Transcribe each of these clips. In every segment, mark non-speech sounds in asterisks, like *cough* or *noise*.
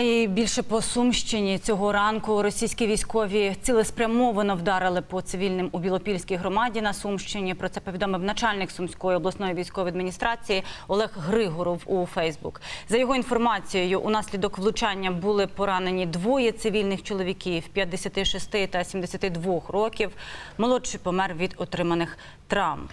І більше по Сумщині цього ранку російські військові цілеспрямовано вдарили по цивільним у Білопільській громаді на Сумщині. Про це повідомив начальник Сумської обласної військової адміністрації Олег Григоров у Фейсбук. За його інформацією, унаслідок влучання були поранені двоє цивільних чоловіків 56 та 72 років. Молодший помер від отриманих травм.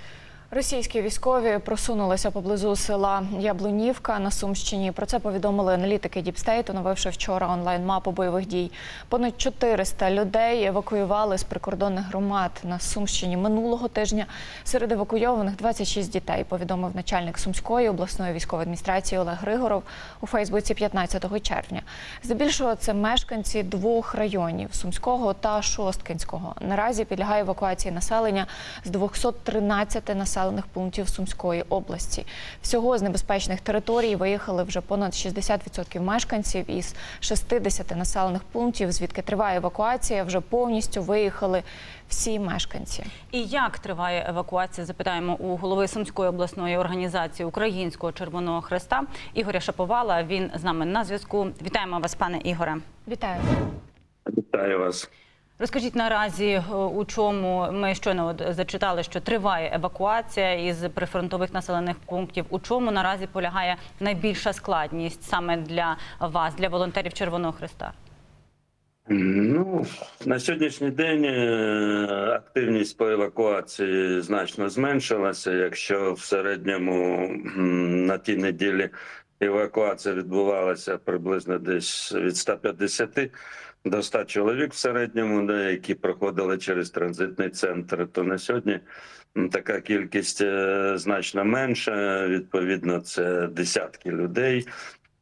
Російські військові просунулися поблизу села Яблунівка на Сумщині. Про це повідомили аналітики Діпстейт, оновивши вчора онлайн-мапу бойових дій. Понад 400 людей евакуювали з прикордонних громад на Сумщині минулого тижня. Серед евакуйованих 26 дітей. Повідомив начальник Сумської обласної військової адміністрації Олег Григоров у Фейсбуці 15 червня. Здебільшого це мешканці двох районів Сумського та Шосткинського. Наразі підлягає евакуації населення з 213 населених пунктів Сумської області. Всього з небезпечних територій виїхали вже понад 60% мешканців із 60 населених пунктів, звідки триває евакуація. Вже повністю виїхали всі мешканці. І як триває евакуація? Запитаємо у голови Сумської обласної організації Українського Червоного Хреста Ігоря Шаповала. Він з нами на зв'язку. Вітаємо вас, пане Ігоре. Вітаю. Вітаю вас. Розкажіть наразі, е, у чому ми щойно зачитали, що триває евакуація із прифронтових населених пунктів. У чому наразі полягає найбільша складність саме для вас, для волонтерів Червоного Хреста? Ну на сьогоднішній день е, активність по евакуації значно зменшилася. Якщо в середньому на тій неділі евакуація відбувалася приблизно десь від 150 до 100 чоловік в середньому, де які проходили через транзитний центр, то на сьогодні така кількість е, значно менша. Відповідно, це десятки людей.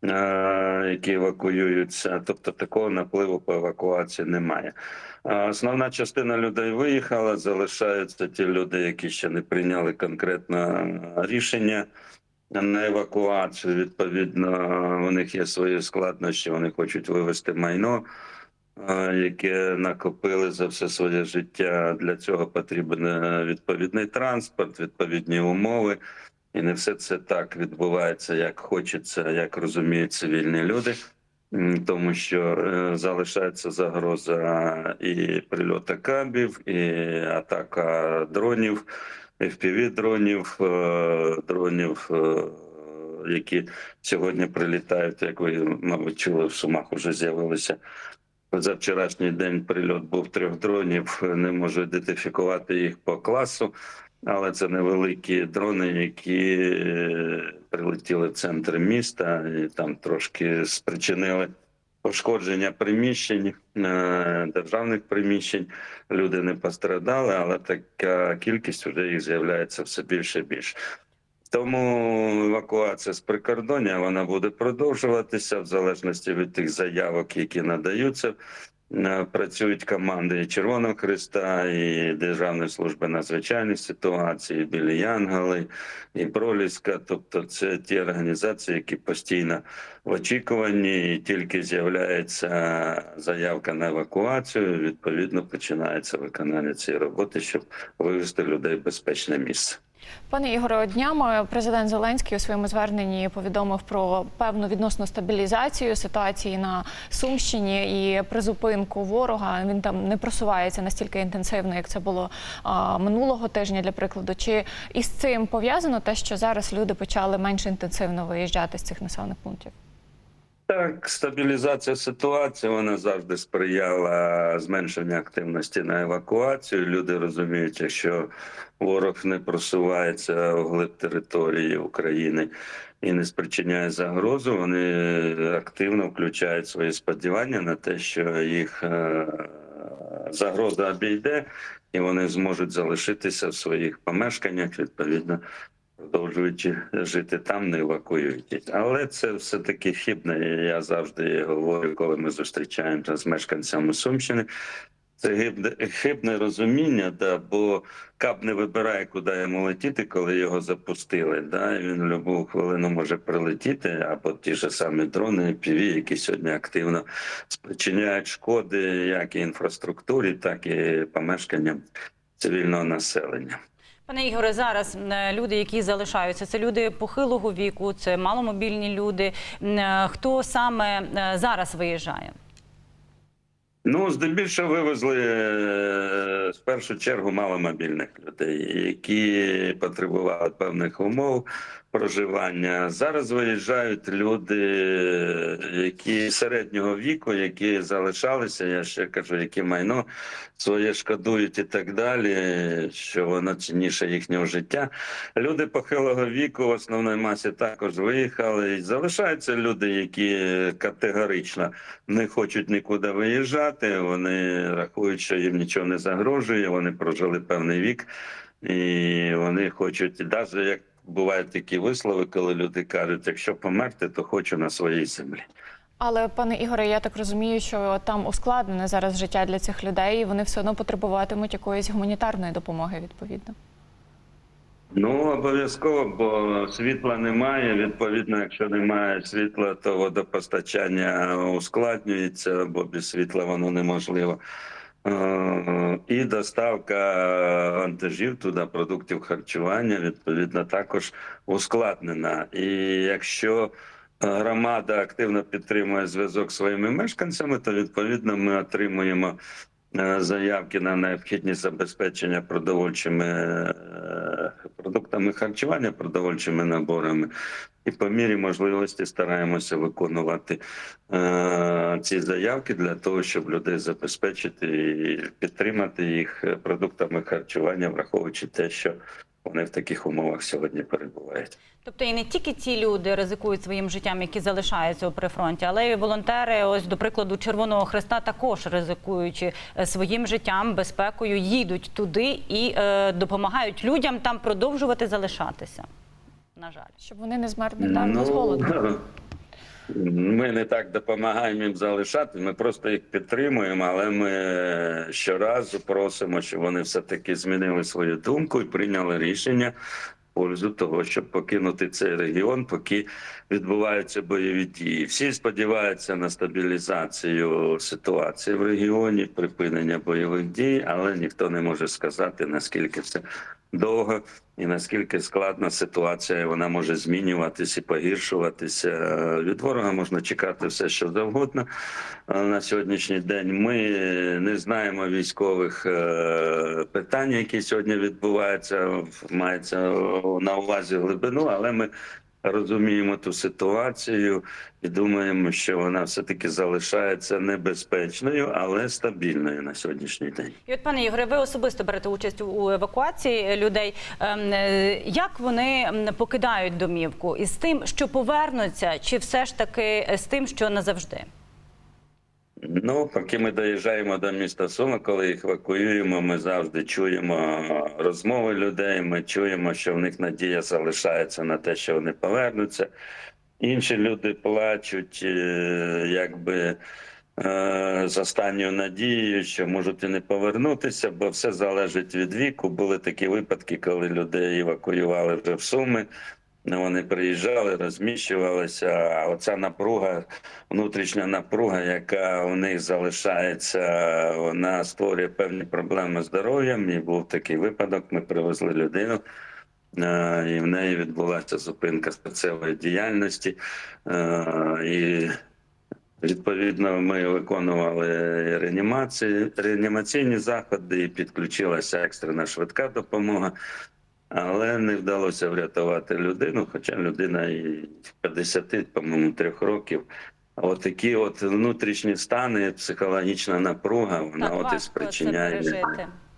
е, Які евакуюються, тобто такого напливу по евакуації немає. Основна частина людей виїхала. Залишаються ті люди, які ще не прийняли конкретне рішення на евакуацію. Відповідно, у них є свої складнощі. Вони хочуть вивезти майно, е, яке накопили за все своє життя. Для цього потрібен е, відповідний транспорт, відповідні умови. І не все це так відбувається, як хочеться, як розуміють цивільні люди, тому що е, залишається загроза і прильота кабів, і атака дронів, fpv дронів, е, дронів, е, які сьогодні прилітають, як ви мабуть чули, в Сумах вже з'явилися. За вчорашній день прильот був трьох дронів. Не можу ідентифікувати їх по класу, але це невеликі дрони, які е, прилетіли в центр міста і там трошки спричинили пошкодження приміщень, е, державних приміщень. Люди не пострадали, але така кількість вже їх з'являється все більше і більше. Тому евакуація з прикордоння вона буде продовжуватися в залежності від тих заявок, які надаються. Е, Працюють команди Червоного Христа, і Державної служби надзвичайних ситуацій, і Білі Янголи, і Проліска. Тобто, це ті організації, які постійно в очікуванні, і тільки з'являється заявка на евакуацію. Відповідно, починається виконання цієї роботи, щоб вивезти людей в безпечне місце. Пане Ігоре, днями президент Зеленський у своєму зверненні повідомив про певну відносну стабілізацію ситуації на Сумщині і призупинку ворога. Він там не просувається настільки інтенсивно, як це було а, минулого тижня, для прикладу. Чи із цим пов'язано те, що зараз люди почали менш інтенсивно виїжджати з цих населених пунктів? Так, стабілізація ситуації вона завжди сприяла зменшенню активності на евакуацію. Люди розуміють, якщо ворог не просувається вглиб території України і не спричиняє загрозу, вони активно включають свої сподівання на те, що їх е, загроза обійде, і вони зможуть залишитися в своїх помешканнях відповідно продовжуючи жити там, не евакуюють. Але це все таки хибне. Я завжди говорю, коли ми зустрічаємося з мешканцями Сумщини. Це хибне, хибне розуміння, да, бо кап не вибирає, куди йому летіти, коли його запустили. Да, і він будь-яку хвилину може прилетіти, або ті ж самі дрони, ПІВІ, які сьогодні активно спричиняють шкоди як і інфраструктурі, так і помешканням цивільного населення. Пане Ігоре, зараз е, люди, які залишаються, це люди похилого віку, це маломобільні люди. Е, Хто саме е, зараз виїжджає? Ну, здебільшого вивезли в першу чергу маломобільних людей, які потребували певних умов проживання. Зараз виїжджають люди, які середнього віку, які залишалися, я ще кажу, які майно своє шкодують і так далі, що воно цінніше їхнього життя. Люди похилого віку в основній масі також виїхали. І залишаються люди, які категорично не хочуть нікуди виїжджати. Вони рахують, що їм нічого не загрожує. Вони прожили певний вік, і вони хочуть, навіть як бувають такі вислови, коли люди кажуть, якщо померти, то хочу на своїй землі. Але пане Ігоре, я так розумію, що там ускладнене зараз життя для цих людей, і вони все одно потребуватимуть якоїсь гуманітарної допомоги відповідно. Ну, обов'язково, бо світла немає. Відповідно, якщо немає світла, то водопостачання ускладнюється, бо без світла воно неможливо. Е, І доставка вантажів туди, продуктів харчування, відповідно, також ускладнена. І якщо громада активно підтримує зв'язок своїми мешканцями, то відповідно ми отримуємо е, заявки на необхідність забезпечення продовольчими е, продуктами харчування, продовольчими наборами. І по мірі можливості стараємося виконувати е, ці заявки для того, щоб людей забезпечити і підтримати їх продуктами харчування, враховуючи те, що вони в таких умовах сьогодні перебувають. Тобто і не тільки ті люди ризикують своїм життям, які залишаються у прифронті, але й волонтери, ось до прикладу Червоного Хреста, також ризикуючи е, своїм життям, безпекою, їдуть туди і е, допомагають людям там продовжувати залишатися. На жаль. Щоб вони не змерзли там з голоду. *laughs* Ми не так допомагаємо їм залишати, ми просто їх підтримуємо, але ми щоразу просимо, щоб вони все-таки змінили свою думку і прийняли рішення в пользу того, щоб покинути цей регіон, поки відбуваються бойові дії. Всі сподіваються на стабілізацію ситуації в регіоні, припинення бойових дій, але ніхто не може сказати, наскільки це довго і наскільки складна ситуація, вона може змінюватися і погіршуватися. Від ворога можна чекати все, що завгодно. На сьогоднішній день ми не знаємо військових е, питань, які сьогодні відбуваються. Мається на увазі глибину, але ми розуміємо ту ситуацію і думаємо, що вона все таки залишається небезпечною, але стабільною на сьогоднішній день. І от, пане Ігоре, ви особисто берете участь у евакуації людей. Ем, е, Як вони покидають домівку? Із тим, що повернуться, чи все ж таки з тим, що назавжди? Ну, поки ми доїжджаємо до міста Суми, коли їх евакуюємо, ми завжди чуємо розмови людей. Ми чуємо, що в них надія залишається на те, що вони повернуться. Інші люди плачуть, е, якби е, з останньою надією, що можуть і не повернутися, бо все залежить від віку. Були такі випадки, коли людей евакуювали вже в Суми. Вони приїжджали, розміщувалися. А оця напруга, внутрішня напруга, яка у них залишається, вона створює певні проблеми здоров'ям. І був такий випадок. Ми привезли людину. е, І в неї відбулася зупинка серцевої діяльності. Е, І відповідно ми виконували реанімації, реанімаційні заходи, і підключилася екстрена швидка допомога. Але не вдалося врятувати людину, хоча людина і 50, по-моєму, трьох років. От такі от внутрішні стани, психологічна напруга, вона от і спричиняє.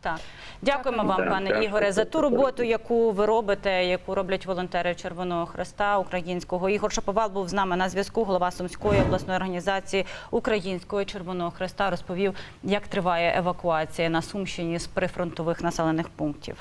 Так. Дякуємо вам, Так, пане дякую. Ігоре, за ту роботу, яку ви робите, яку роблять волонтери Червоного Хреста українського. Ігор Шаповал був з нами на зв'язку. Голова Сумської обласної організації Українського Червоного Хреста розповів, як триває евакуація на Сумщині з прифронтових населених пунктів.